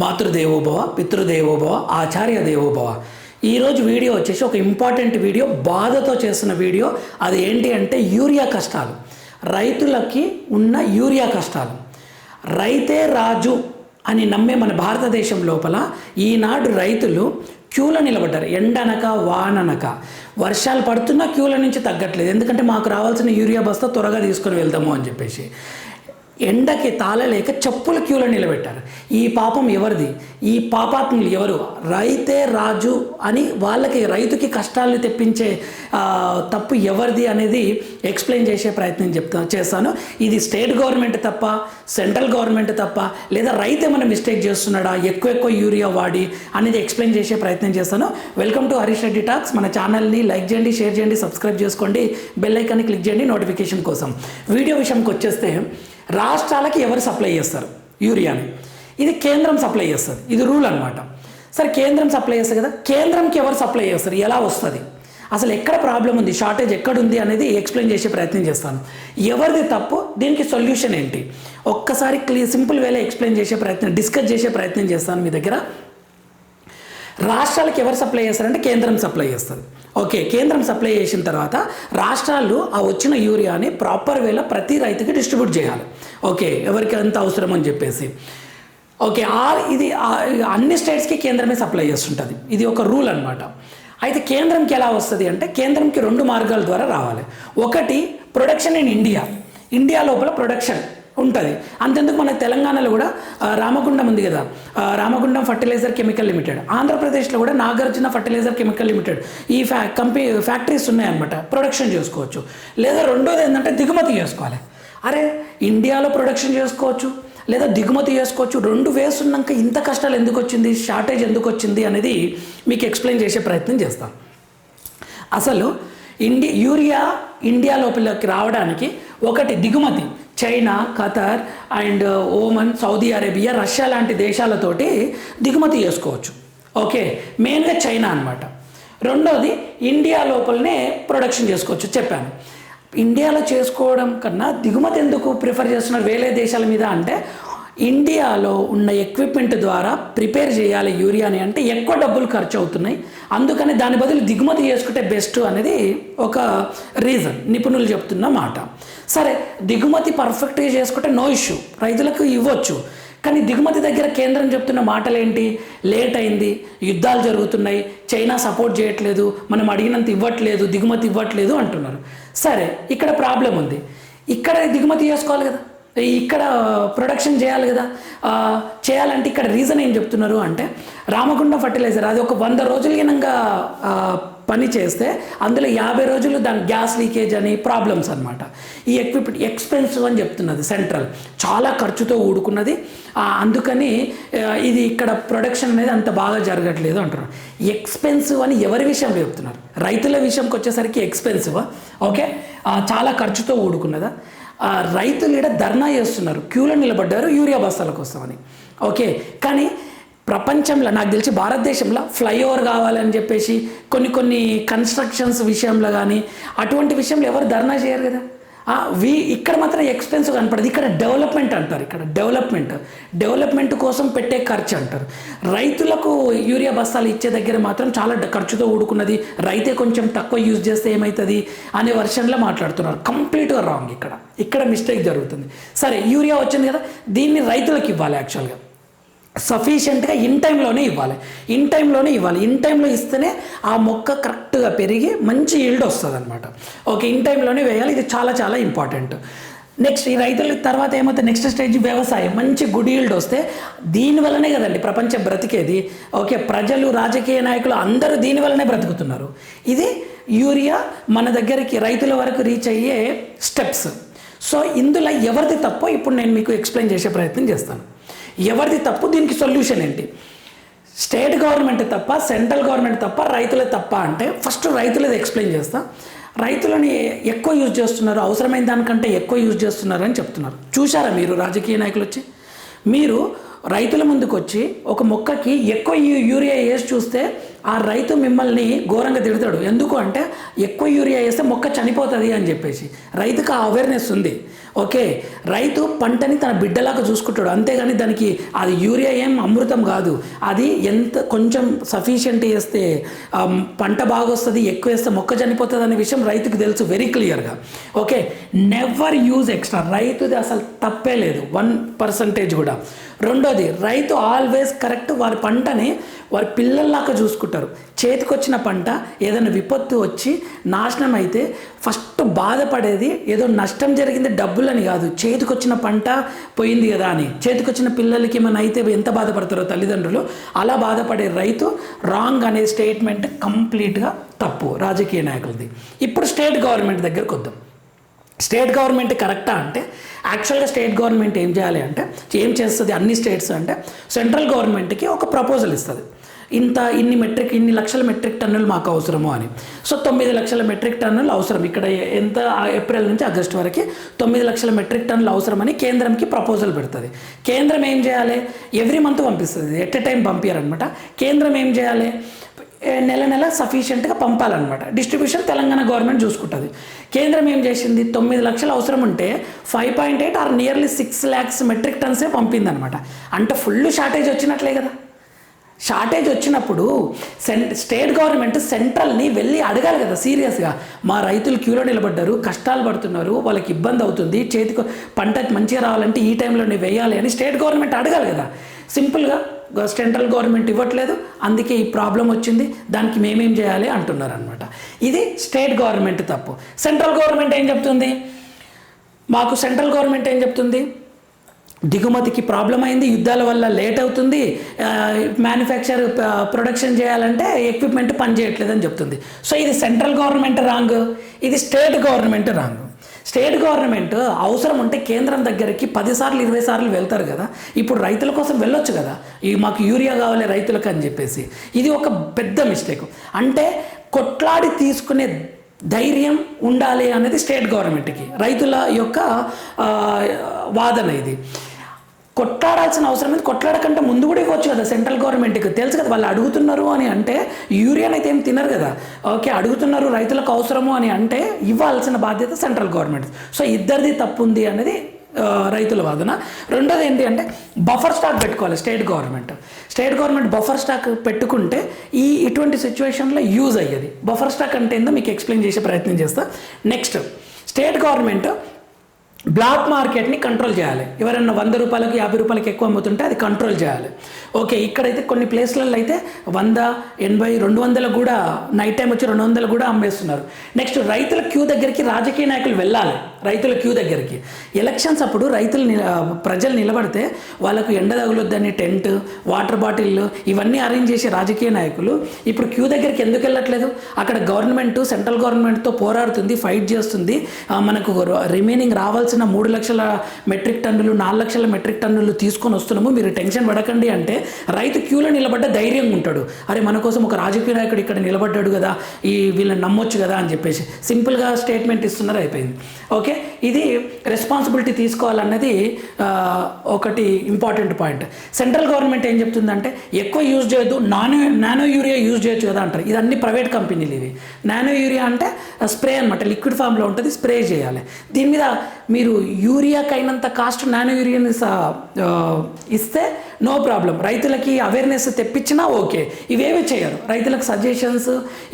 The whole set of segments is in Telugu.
మాతృదేవోభవ పితృదేవోభవ ఆచార్య దేవోభవ ఈరోజు వీడియో వచ్చేసి ఒక ఇంపార్టెంట్ వీడియో బాధతో చేసిన వీడియో. అది ఏంటి అంటే యూరియా కష్టాలు. రైతులకి ఉన్న యూరియా కష్టాలు. రైతే రాజు అని నమ్మే మన భారతదేశం లోపల ఈనాడు రైతులు క్యూలో నిలబడ్డారు. ఎండనక వాననక. వర్షాలు పడుతున్నా క్యూల నుంచి తగ్గట్లేదు. ఎందుకంటే మాకు రావాల్సిన యూరియా బస్తా త్వరగా తీసుకొని వెళ్దాము అని చెప్పేసి. ఎండకి తాళలేక చెప్పుల క్యూలో నిలబెట్టారు. ఈ పాపం ఎవరిది? ఈ పాపాత్ములు ఎవరు? రైతే రాజు అని వాళ్ళకి రైతుకి కష్టాలు తెప్పించే తప్పు ఎవరిది అనేది ఎక్స్ప్లెయిన్ చేసే ప్రయత్నం చెప్తా చేస్తాను. ఇది స్టేట్ గవర్నమెంట్ తప్ప సెంట్రల్ గవర్నమెంట్ తప్ప లేదా రైతు ఏమైనా మిస్టేక్ చేస్తున్నాడా ఎక్కువ ఎక్కువ యూరియా వాడి అనేది ఎక్స్ప్లెయిన్ చేసే ప్రయత్నం చేస్తాను. Welcome to Harish Reddy talks. మన ఛానల్ని లైక్ చేయండి షేర్ చేయండి సబ్స్క్రైబ్ చేసుకోండి బెల్ ఐకాన్ని క్లిక్ చేయండి నోటిఫికేషన్ కోసం. వీడియో విషయంకి వచ్చేస్తే రాష్ట్రాలకి ఎవరు సప్లై చేస్తారు? యూరియాని. ఇది కేంద్రం సప్లై చేస్తుంది. ఇది రూల్ అనమాట సరే కేంద్రం సప్లై చేస్తుంది కదా? కేంద్రంకి ఎవరు సప్లై చేస్తారు? ఎలా వస్తుంది? అసలు ఎక్కడ ప్రాబ్లం ఉంది? షార్టేజ్ ఎక్కడ ఉంది అనేది ఎక్స్ప్లెయిన్ చేసే ప్రయత్నం చేస్తాను. ఎవరిది తప్పు? దీనికి సొల్యూషన్ ఏంటి? ఒక్కసారి క్లియర్ సింపుల్ వేలో ఎక్స్ప్లెయిన్ చేసే ప్రయత్నం డిస్కస్ చేసే ప్రయత్నం చేస్తాను మీ దగ్గర. రాష్ట్రాలకు ఎవరు సప్లై చేస్తారంటే కేంద్రం సప్లై చేస్తుంది. ఓకే కేంద్రం సప్లై చేసిన తర్వాత రాష్ట్రాలు ఆ వచ్చిన యూరియాని ప్రాపర్ వేలో ప్రతి రైతుకి డిస్ట్రిబ్యూట్ చేయాలి. ఓకే ఎవరికి ఎంత అవసరం అని చెప్పేసి. ఓకే ఆ ఇది అన్ని స్టేట్స్కి కేంద్రమే సప్లై చేస్తుంటుంది. ఇది ఒక రూల్ అనమాట అయితే కేంద్రంకి ఎలా వస్తుంది అంటే కేంద్రంకి రెండు మార్గాల ద్వారా రావాలి. ఒకటి ప్రొడక్షన్ ఇన్ ఇండియా. ఇండియా లోపల ప్రొడక్షన్. ఉంటుంది. అంతెందుకు మన తెలంగాణలో కూడా రామగుండం ఉంది కదా. Ramagundam fertiliser chemical limited. ఆంధ్రప్రదేశ్లో కూడా నాగార్జున ఫర్టిలైజర్ కెమికల్ లిమిటెడ్. ఈ ఫ్యా కంపెనీ ఫ్యాక్టరీస్ ఉన్నాయన్నమాట. ప్రొడక్షన్ చేసుకోవచ్చు. లేదా రెండోది ఏంటంటే దిగుమతి చేసుకోవాలి. అరే ఇండియాలో ప్రొడక్షన్ చేసుకోవచ్చు. లేదా దిగుమతి చేసుకోవచ్చు. రెండు వేస్ ఉన్నాక ఇంత కష్టాలు ఎందుకు వచ్చింది? షార్టేజ్ ఎందుకు వచ్చింది? అనేది మీకు ఎక్స్ప్లెయిన్ చేసే ప్రయత్నం చేస్తాను. అసలు ఇండి యూరియా ఇండియా లోపలికి రావడానికి ఒకటి దిగుమతి. China Qatar and Oman Saudi Arabia Russia లాంటి దేశాలతోటి దిగుమతి చేసుకోవచ్చు. ఓకే మెయిన్గా చైనా అన్నమాట. రెండోది ఇండియా లోపలనే ప్రొడక్షన్ చేసుకోవచ్చు చెప్పాను. ఇండియాలో చేసుకోవడం కన్నా దిగుమతి ఎందుకు ప్రిఫర్ చేస్తున్నారు వేరే దేశాల మీద అంటే ఇండియాలో ఉన్న ఎక్విప్మెంట్ ద్వారా ప్రిపేర్ చేయాలి యూరియాని అంటే ఎక్కువ డబ్బులు ఖర్చు అవుతున్నాయి అందుకని దాని బదులు దిగుమతి చేసుకుంటే బెస్ట్ అనేది ఒక రీజన్ నిపుణులు చెప్తున్న మాట. సరే దిగుమతి పర్ఫెక్ట్గా చేసుకుంటే నో ఇష్యూ రైతులకు ఇవ్వచ్చు. కానీ దిగుమతి దగ్గర కేంద్రం చెప్తున్న మాటలు ఏంటి లేట్ అయింది యుద్ధాలు జరుగుతున్నాయి చైనా సపోర్ట్ చేయట్లేదు మనం అడిగినంత ఇవ్వట్లేదు దిగుమతి ఇవ్వట్లేదు అంటున్నారు. సరే ఇక్కడ ప్రాబ్లం ఉంది. ఇక్కడ దిగుమతి చేసుకోవాలి కదా. ఇక్కడ ప్రొడక్షన్ చేయాలి కదా. చేయాలంటే ఇక్కడ రీజన్ ఏం చెప్తున్నారు అంటే రామగుండం ఫర్టిలైజర్ అది ఒక వంద రోజులు గినంగా పని చేస్తే అందులో యాభై రోజులు దాని గ్యాస్ లీకేజ్ అని ప్రాబ్లమ్స్ అనమాట ఈ ఎక్విప్మెంట్ ఎక్స్పెన్సివ్ అని చెప్తున్నది సెంట్రల్ చాలా ఖర్చుతో ఊడుకున్నది. అందుకని ఇది ఇక్కడ ప్రొడక్షన్ అనేది అంత బాగా జరగట్లేదు అంటున్నారు. ఎక్స్పెన్సివ్ అని ఎవరి విషయంలో చెప్తున్నారు? రైతుల విషయంకి వచ్చేసరికి ఎక్స్పెన్సివ్ ఓకే చాలా ఖర్చుతో ఊడుకున్నదా? రైతులు ఇక్కడ ధర్నా చేస్తున్నారు. క్యూలో నిలబడ్డారు యూరియా బస్తాల అని. ఓకే కానీ ప్రపంచంలో నాకు తెలిసి భారతదేశంలో ఫ్లైఓవర్ కావాలని చెప్పేసి కొన్ని కొన్ని కన్స్ట్రక్షన్స్ విషయంలో కానీ అటువంటి విషయంలో ఎవరు ధర్నా చేయరు కదా. వి ఇక్కడ మాత్రం ఎక్స్పెన్సివ్ కనపడదు. ఇక్కడ డెవలప్మెంట్ అంటారు. ఇక్కడ డెవలప్మెంట్ డెవలప్మెంట్ కోసం పెట్టే ఖర్చు అంటారు. రైతులకు యూరియా బస్తాలు ఇచ్చే దగ్గర మాత్రం చాలా ఖర్చుతో ఊడుకున్నది. రైతే కొంచెం తక్కువ యూజ్ చేస్తే ఏమవుతుంది అనే వర్షన్లో మాట్లాడుతున్నారు. కంప్లీట్గా రాంగ్ ఇక్కడ. ఇక్కడ మిస్టేక్ జరుగుతుంది. సరే యూరియా వచ్చింది కదా. దీన్ని రైతులకు ఇవ్వాలి యాక్చువల్గా సఫిషియెంట్గా ఇన్ టైంలోనే ఇవ్వాలి. ఇన్ టైంలోనే ఇవ్వాలి. ఇన్ టైంలో ఇస్తేనే ఆ మొక్క కరెక్ట్గా పెరిగి మంచి ఈల్డ్ వస్తుంది అనమాట ఓకే ఇన్ టైంలోనే వేయాలి. ఇది చాలా చాలా ఇంపార్టెంట్ నెక్స్ట్ ఈ రైతుల తర్వాత ఏమవుతుంది నెక్స్ట్ స్టేజ్ వ్యవసాయం. మంచి గుడ్ ఈల్డ్ వస్తే దీనివల్లనే కదండి ప్రపంచం బ్రతికేది. ఓకే ప్రజలు రాజకీయ నాయకులు అందరూ దీనివల్లనే బ్రతుకుతున్నారు. ఇది యూరియా మన దగ్గరికి రైతుల వరకు రీచ్ అయ్యే స్టెప్స్ సో ఇందులో ఎవరిది తప్పో ఇప్పుడు నేను మీకు ఎక్స్ప్లెయిన్ చేసే ప్రయత్నం చేస్తాను. ఎవరిది తప్పు దీనికి సొల్యూషన్ ఏంటి? స్టేట్ గవర్నమెంట్ తప్ప సెంట్రల్ గవర్నమెంట్ తప్ప రైతులే తప్ప అంటే ఫస్ట్ రైతులది ఎక్స్ప్లెయిన్ చేస్తా. రైతులని ఎక్కువ యూజ్ చేస్తున్నారు అవసరమైన దానికంటే ఎక్కువ యూజ్ చేస్తున్నారు అని చెప్తున్నారు. చూశారా మీరు రాజకీయ నాయకులు వచ్చి? మీరు రైతుల ముందుకు వచ్చి ఒక మొక్కకి ఎక్కువ యూరియా వేసి చూస్తే ఆ రైతు మిమ్మల్ని ఘోరంగా తిడతాడు. ఎందుకు అంటే ఎక్కువ యూరియా వేస్తే మొక్క చనిపోతుంది అని చెప్పేసి. రైతుకు ఆ అవేర్నెస్ ఉంది. ఓకే రైతు పంటని తన బిడ్డలాగా చూసుకుంటాడు. అంతేగాని దానికి అది యూరియా ఏం అమృతం కాదు. అది ఎంత కొంచెం సఫిషియంట్ వేస్తే పంట బాగా వస్తుంది ఎక్కువ వేస్తే మొక్క చనిపోతుంది అనే విషయం రైతుకు తెలుసు వెరీ క్లియర్గా ఓకే నెవర్ యూజ్ ఎక్స్ట్రా రైతుది అసలు తప్పే లేదు. వన్ పర్సంటేజ్ కూడా. రెండోది రైతు ఆల్వేస్ కరెక్ట్ వారి పంటని వారి పిల్లల్లాగా చూసుకుంటారు. చేతికొచ్చిన పంట ఏదైనా విపత్తు వచ్చి నాశనం అయితే ఫస్ట్ బాధపడేది ఏదో నష్టం జరిగింది డబ్బులని కాదు. చేతికొచ్చిన పంట పోయింది కదా అని. చేతికొచ్చిన పిల్లలకి ఏమైనా అయితే ఎంత బాధపడతారో తల్లిదండ్రులు అలా బాధపడే రైతు రాంగ్ అనే స్టేట్మెంట్ కంప్లీట్గా తప్పు రాజకీయ నాయకులది. ఇప్పుడు స్టేట్ గవర్నమెంట్ దగ్గరకు వద్దాం. స్టేట్ గవర్నమెంట్ కరెక్టా అంటే యాక్చువల్గా స్టేట్ గవర్నమెంట్ ఏం చేయాలి అంటే ఏం చేస్తుంది అన్ని స్టేట్స్ అంటే సెంట్రల్ గవర్నమెంట్కి ఒక ప్రపోజల్ ఇస్తుంది. ఇంత ఇన్ని మెట్రిక్ ఇన్ని లక్షల మెట్రిక్ టన్నులు మాకు అవసరము అని. సో తొమ్మిది లక్షల మెట్రిక్ టన్నులు అవసరం. ఇక్కడ ఎంత ఏప్రిల్ నుంచి ఆగస్ట్ వరకు తొమ్మిది లక్షల మెట్రిక్ టన్నులు అవసరమని కేంద్రంకి ప్రపోజల్ పెడుతుంది. కేంద్రం ఏం చేయాలి? ఎవ్రీ మంత్ పంపిస్తుంది. ఎట్ ఎ టైం పంపించారనమాట కేంద్రం ఏం చేయాలి? నెల నెల సఫిషియెంట్గా పంపాలన్నమాట. డిస్ట్రిబ్యూషన్ తెలంగాణ గవర్నమెంట్ చూసుకుంటుంది. కేంద్రం ఏం చేసింది? తొమ్మిది లక్షలు అవసరం ఉంటే five point eight or nearly six lakhs metric టన్సే పంపిందనమాట అంటే ఫుల్ షార్టేజ్ వచ్చినట్లే కదా. షార్టేజ్ వచ్చినప్పుడు సెన్ స్టేట్ గవర్నమెంట్ సెంట్రల్ని వెళ్ళి అడగాలి కదా సీరియస్గా మా రైతులు క్యూలో నిలబడ్డారు కష్టాలు పడుతున్నారు వాళ్ళకి ఇబ్బంది అవుతుంది చేతికి పంట మంచిగా రావాలంటే ఈ టైంలోనే వేయాలి అని స్టేట్ గవర్నమెంట్ అడగాలి కదా. సింపుల్గా సెంట్రల్ గవర్నమెంట్ ఇవ్వట్లేదు అందుకే ఈ ప్రాబ్లం వచ్చింది దానికి మేమేం చేయాలి అంటున్నారు అనమాట ఇది స్టేట్ గవర్నమెంట్ తప్పు. సెంట్రల్ గవర్నమెంట్ ఏం చెప్తుంది? మాకు సెంట్రల్ గవర్నమెంట్ ఏం చెప్తుంది? దిగుమతికి ప్రాబ్లం అయింది యుద్ధాల వల్ల లేట్ అవుతుంది మ్యానుఫ్యాక్చర్ ప్రొడక్షన్ చేయాలంటే ఎక్విప్మెంట్ పనిచేయట్లేదని చెప్తుంది. సో ఇది సెంట్రల్ గవర్నమెంట్ రాంగ్ ఇది state government wrong. State government అవసరం ఉంటే కేంద్రం దగ్గరికి పదిసార్లు ఇరవై సార్లు వెళ్తారు కదా. ఇప్పుడు రైతుల కోసం వెళ్ళొచ్చు కదా. ఈ మాకు యూరియా కావాలి రైతులకు అని చెప్పేసి. ఇది ఒక పెద్ద మిస్టేక్. అంటే కొట్లాడి తీసుకునే ధైర్యం ఉండాలి అనేది స్టేట్ గవర్నమెంట్కి. రైతుల యొక్క వాదన ఇది. కొట్లాడాల్సిన అవసరం లేదు. కొట్లాడకంటే ముందు కూడా ఇవ్వచ్చు కదా సెంట్రల్ గవర్నమెంట్కి. తెలుసు కదా వాళ్ళు అడుగుతున్నారు అని అంటే యూరియాని అయితే ఏం తినరు కదా. ఓకే అడుగుతున్నారు రైతులకు అవసరము అని అంటే ఇవ్వాల్సిన బాధ్యత సెంట్రల్ గవర్నమెంట్. సో ఇద్దరిది తప్పు ఉంది అనేది రైతుల వాదన. రెండోది ఏంటి అంటే బఫర్ స్టాక్ పెట్టుకోవాలి state government. State government buffer stock పెట్టుకుంటే ఈ ఇటువంటి సిచ్యువేషన్లో యూజ్ అయ్యేది. బఫర్ స్టాక్ అంటే ఏందో మీకు ఎక్స్ప్లెయిన్ చేసే ప్రయత్నం చేస్తా. నెక్స్ట్ స్టేట్ గవర్నమెంట్ బ్లాక్ మార్కెట్ని కంట్రోల్ చేయాలి. ఎవరైనా వంద రూపాయలకు యాభై రూపాయలకి ఎక్కువ అమ్ముతుంటే అది కంట్రోల్ చేయాలి. ఓకే ఇక్కడైతే కొన్ని ప్లేస్లలో అయితే వంద ఎనభై రెండు వందలు కూడా నైట్ టైం వచ్చి రెండు వందలు కూడా అమ్మేస్తున్నారు. నెక్స్ట్ రైతుల క్యూ దగ్గరికి రాజకీయ నాయకులు వెళ్ళాలి. రైతుల క్యూ దగ్గరికి. ఎలక్షన్స్ అప్పుడు రైతులు ప్రజలు నిలబడితే వాళ్ళకు ఎండ తగులొద్దని టెంట్ వాటర్ బాటిల్ ఇవన్నీ అరేంజ్ చేసే రాజకీయ నాయకులు ఇప్పుడు క్యూ దగ్గరికి ఎందుకు వెళ్ళట్లేదు? అక్కడ గవర్నమెంట్ సెంట్రల్ గవర్నమెంట్తో పోరాడుతుంది ఫైట్ చేస్తుంది. మనకు రిమైనింగ్ రావాల్సిన మూడు లక్షల మెట్రిక్ టన్నులు నాలుగు లక్షల మెట్రిక్ టన్నులు తీసుకొని వస్తున్నాము. మీరు టెన్షన్ పడకండి అంటే రైతు క్యూలో నిలబడ్డ ధైర్యంగా ఉంటాడు. అరే మన కోసం ఒక రాజకీయ నాయకుడు ఇక్కడ నిలబడ్డాడు కదా ఈ వీళ్ళని నమ్మొచ్చు కదా అని చెప్పేసి సింపుల్గా స్టేట్మెంట్ ఇస్తున్నారు అయిపోయింది. ఓకే? ఇది రెస్పాన్సిబిలిటీ తీసుకోవాలన్నది ఒకటి ఇంపార్టెంట్ పాయింట్. సెంట్రల్ గవర్నమెంట్ ఏం చెప్తుందంటే ఎక్కువ యూజ్ చేయొద్దు నానో నానో యూరియా యూజ్ చేయొచ్చు కదా అంటారు. ఇది అన్ని ప్రైవేట్ కంపెనీలు ఇవి. నానో యూరియా అంటే స్ప్రే అనమాట లిక్విడ్ ఫామ్లో ఉంటుంది స్ప్రే చేయాలి. దీని మీద మీరు యూరియాకి అయినంత కాస్ట్ నానో యూరియాని ఇస్తే నో ప్రాబ్లం రైతులకి అవేర్నెస్ తెప్పించినా ఓకే ఇవేవి చేయరు. రైతులకు సజెషన్స్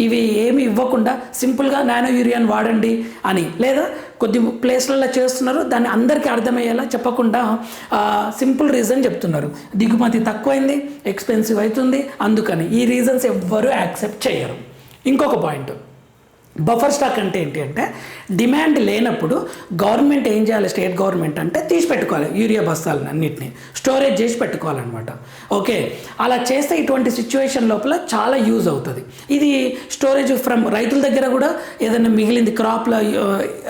ఇవి ఏమి ఇవ్వకుండా సింపుల్గా నానో యూరియాని వాడండి అని. లేదా కొద్ది ప్లేస్లలో చేస్తున్నారు దాన్ని అందరికీ అర్థమయ్యేలా చెప్పకుండా సింపుల్ రీజన్ చెప్తున్నారు. దిగుమతి తక్కువైంది ఎక్స్పెన్సివ్ అవుతుంది అందుకని ఈ రీజన్స్ ఎవ్వరూ యాక్సెప్ట్ చేయరు. ఇంకొక పాయింట్ బఫర్ స్టాక్ అంటే ఏంటి అంటే డిమాండ్ లేనప్పుడు గవర్నమెంట్ ఏం చేయాలి? స్టేట్ గవర్నమెంట్ అంటే తీసి పెట్టుకోవాలి యూరియా బస్తాలను అన్నింటినీ. స్టోరేజ్ చేసి పెట్టుకోవాలన్నమాట. ఓకే అలా చేస్తే ఇటువంటి సిచ్యువేషన్ లోపల చాలా యూజ్ అవుతుంది. ఇది స్టోరేజ్ ఫ్రమ్ రైతుల దగ్గర కూడా ఏదైనా మిగిలింది క్రాప్ల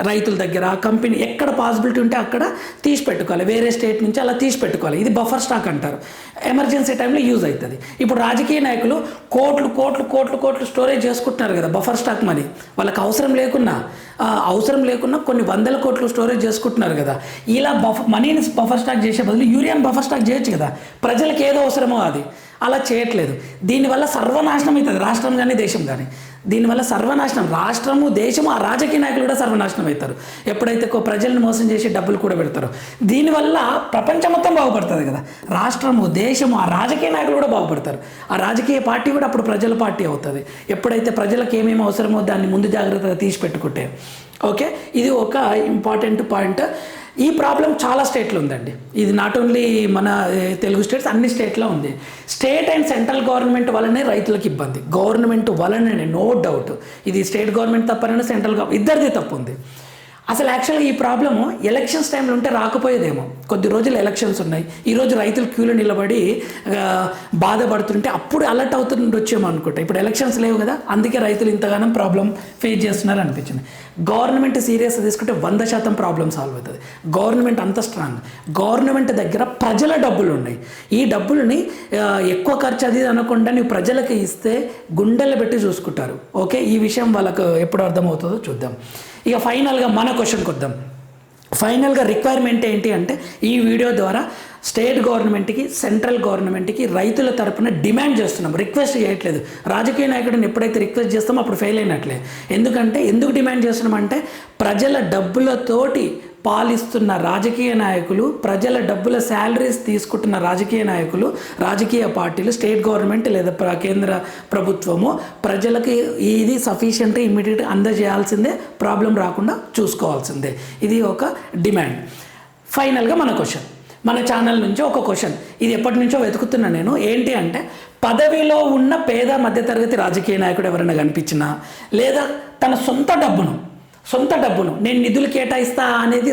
రైతుల దగ్గర కంపెనీ ఎక్కడ పాసిబిలిటీ ఉంటే అక్కడ తీసి పెట్టుకోవాలి. వేరే స్టేట్ నుంచి అలా తీసి పెట్టుకోవాలి. ఇది బఫర్ స్టాక్ అంటారు. ఎమర్జెన్సీ టైంలో యూజ్ అవుతుంది. ఇప్పుడు రాజకీయ నాయకులు కోట్లు కోట్లు కోట్లు కోట్లు స్టోరేజ్ చేసుకుంటున్నారు కదా బఫర్ స్టాక్ మనీ వాళ్ళకి అవసరం లేకున్నా అవసరం లేకున్నా కొన్ని వందల కోట్లు స్టోరేజ్ చేసుకుంటున్నారు కదా. ఇలా బఫ మనీని బఫర్ స్టాక్ చేసే బదులు యూరియాని బఫర్ స్టాక్ చేయొచ్చు కదా. ప్రజలకు ఏదో అవసరమో అది. అలా చేయట్లేదు. దీనివల్ల సర్వనాశనం అవుతుంది రాష్ట్రం కానీ దేశం కానీ దీనివల్ల సర్వనాశనం రాష్ట్రము దేశము ఆ రాజకీయ నాయకులు కూడా సర్వనాశనం అవుతారు. ఎప్పుడైతే ప్రజల్ని మోసం చేసి డబ్బులు కూడా పెడతారు దీనివల్ల ప్రపంచం మొత్తం బాగుపడుతుంది కదా. రాష్ట్రము దేశము ఆ రాజకీయ నాయకులు కూడా బాగుపడతారు. ఆ రాజకీయ పార్టీ కూడా అప్పుడు ప్రజల పార్టీ అవుతుంది. ఎప్పుడైతే ప్రజలకు ఏమేమి అవసరమో దాన్ని ముందు జాగ్రత్తగా తీసి పెట్టుకుంటే. ఓకే? ఇది ఒక ఇంపార్టెంట్ పాయింట్. ఈ ప్రాబ్లం చాలా స్టేట్లో ఉందండి. ఇది నాట్ ఓన్లీ మన తెలుగు స్టేట్స్ అన్ని స్టేట్లో ఉంది. స్టేట్ అండ్ సెంట్రల్ గవర్నమెంట్ వల్లనే రైతులకు ఇబ్బంది. గవర్నమెంట్ వలననే నో డౌట్. ఇది స్టేట్ గవర్నమెంట్ తప్పనైనా సెంట్రల్ గవర్నమెంట్ ఇద్దరిది తప్పు ఉంది అసలు యాక్చువల్గా ఈ ప్రాబ్లము ఎలక్షన్స్ టైంలో ఉంటే రాకపోయేదేమో. కొద్ది రోజులు ఎలక్షన్స్ ఉన్నాయి. ఈరోజు రైతులు క్యూలో నిలబడి బాధపడుతుంటే అప్పుడు అలర్ట్ అవుతుండొచ్చేమో అనుకుంటా. ఇప్పుడు ఎలక్షన్స్ లేవు కదా అందుకే రైతులు ఇంతగానో ప్రాబ్లం ఫేస్ చేస్తున్నారు అనిపించింది. గవర్నమెంట్ సీరియస్ తీసుకుంటే వంద శాతం ప్రాబ్లం సాల్వ్ అవుతుంది. గవర్నమెంట్ అంత స్ట్రాంగ్ గవర్నమెంట్ దగ్గర ప్రజల డబ్బులు ఉన్నాయి. ఈ డబ్బుల్ని ఎక్కువ ఖర్చు అది అనకుండా నువ్వు ప్రజలకు ఇస్తే గుండెలు పెట్టి చూసుకుంటారు. ఓకే ఈ విషయం వాళ్ళకు ఎప్పుడు అర్థమవుతుందో చూద్దాం. ఇక ఫైనల్గా మన క్వశ్చన్కి వద్దాం ఫైనల్గా రిక్వైర్మెంట్ ఏంటి అంటే ఈ వీడియో ద్వారా స్టేట్ గవర్నమెంట్కి సెంట్రల్ గవర్నమెంట్కి రైతుల తరపున డిమాండ్ చేస్తున్నాం. రిక్వెస్ట్ చేయట్లేదు. రాజకీయ నాయకుడిని ఎప్పుడైతే రిక్వెస్ట్ చేస్తామో అప్పుడు ఫెయిల్ అయినట్లే. ఎందుకంటే ఎందుకు డిమాండ్ చేస్తున్నామంటే ప్రజల డబ్బులతోటి పాలిస్తున్న రాజకీయ నాయకులు ప్రజల డబ్బుల శాలరీస్ తీసుకుంటున్న రాజకీయ నాయకులు రాజకీయ పార్టీలు స్టేట్ గవర్నమెంట్ లేదా ప్ర- కేంద్ర ప్రభుత్వము ప్రజలకి ఇది సఫిషియెంట్ ఇమ్మీడియట్గా అందజేయాల్సిందే ప్రాబ్లం రాకుండా చూసుకోవాల్సిందే. ఇది ఒక డిమాండ్. ఫైనల్గా మన క్వశ్చన్. మన ఛానల్ నుంచి ఒక క్వశ్చన్. ఇది ఎప్పటి నుంచో వెతుకుతున్నా నేను. ఏంటి అంటే పదవిలో ఉన్న పేద మధ్యతరగతి రాజకీయ నాయకుడు ఎవరైనా కనిపించినా లేదా తన సొంత డబ్బును సొంత డబ్బును నేను నిధులు కేటాయిస్తా అనేది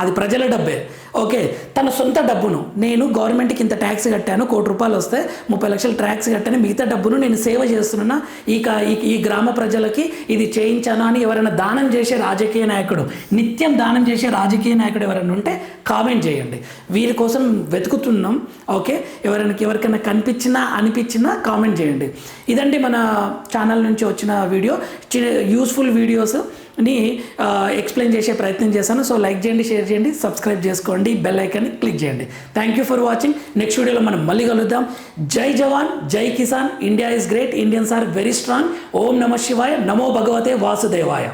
అది ప్రజల డబ్బే. ఓకే తన సొంత డబ్బును నేను గవర్నమెంట్కి ఇంత ట్యాక్స్ కట్టాను కోటి రూపాయలు వస్తే ముప్పై లక్షలు ట్యాక్స్ కట్టాను మిగతా డబ్బును నేను సేవ చేస్తున్నా ఈ ఈ- ఈ గ్రామ ప్రజలకి ఇది చేయించాను అని ఎవరైనా దానం చేసే రాజకీయ నాయకుడు నిత్యం దానం చేసే రాజకీయ నాయకుడు ఎవరైనా ఉంటే కామెంట్ చేయండి. వీరి కోసం వెతుకుతున్నాం ఓకే ఎవరైనా ఎవరికైనా కనిపించినా అనిపించినా కామెంట్ చేయండి. ఇదండి మన ఛానల్ నుంచి వచ్చిన వీడియో. యూస్ఫుల్ వీడియోస్ ని ఎక్స్ప్లెయిన్ చేసే ప్రయత్నం చేశాను. సో లైక్ చేయండి షేర్ చేయండి సబ్స్క్రైబ్ చేసుకోండి బెల్ ఐకాన్ని క్లిక్ చేయండి. Thank you for watching next వీడియోలో మనం మళ్ళీ కలుద్దాం. జై జవాన్ జై Kisan. India is great Indians are very strong ఓం నమ శివాయ. నమో భగవతే వాసుదేవాయ.